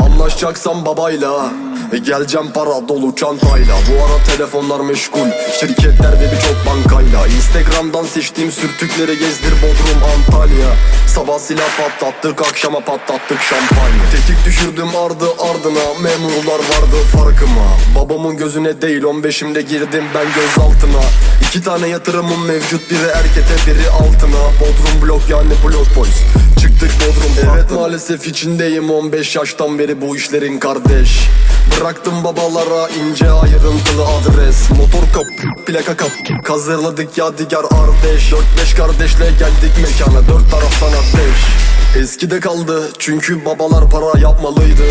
Anlaşacaksan babayla e, Geleceğim para dolu çantayla. Bu ara telefonlar meşgul Şirketler ve birçok bankayla. Instagram'dan seçtiğim sürtükleri gezdir Bodrum Antalya. Sabah silah patlattık akşama patlattık şampanya. Tetik düşürdüm ardı ardına Memurlar vardı farkıma. Babamın gözüne değil 15'imde girdim ben gözaltına İki tane yatırımım mevcut biri erkete biri altına. Bodrum blok yani blok polis Çıktık Bodrum Evet maalesef içindeyim. 15 yaştan beri bu işlerin kardeş. Bıraktım babalara ince ayrıntılı adres. Motor kap, plaka kap. Kazırladık yadigar ardeş. 4-5 kardeşle geldik mekana. Dört taraftan ateş Eskide kaldı çünkü babalar para yapmalıydı.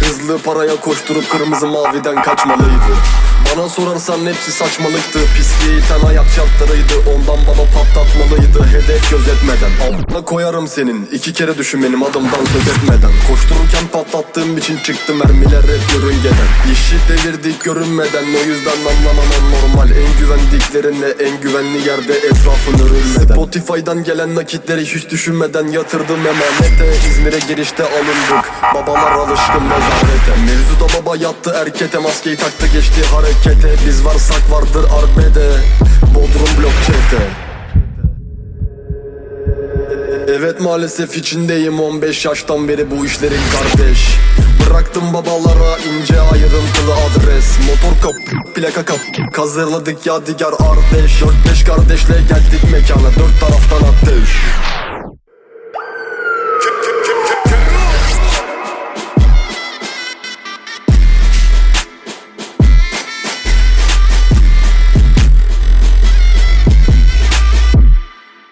Hızlı paraya koşturup kırmızı maviden kaçmalıydı. Bana sorarsan hepsi saçmalıktı. Pisliği iten ayak şartlarıydı. Ondan baba patlatmalıydı. Hedef gözetmeden. Altına koyarım senin. İki kere düşün benim adımdan söz etmeden. Koştururken patlattığım için çıktı mermiler hep yörüngeden. İşi devirdik görünmeden. O yüzden anlamaman normal. En güvendiklerinle en güvenli yerde etrafın örülmeden. Spotify'dan gelen nakitleri hiç düşünmeden yatırdım emanete İzmir'e girişte alındık. Babalar alışkın nezarete Mevzuda baba yattı erkete Maskeyi taktı geçti harekete. Biz varsak vardır arbede Bodrum blok çete. Evet maalesef içindeyim. 15 yaştan beri bu işlerin kardeş. Bıraktım babalara ince ayrıntılı adres. Motor kap, plaka kap. Kazırladık yadigar ardeş. 4-5 kardeşle geldik mekana. Dört taraftan ateş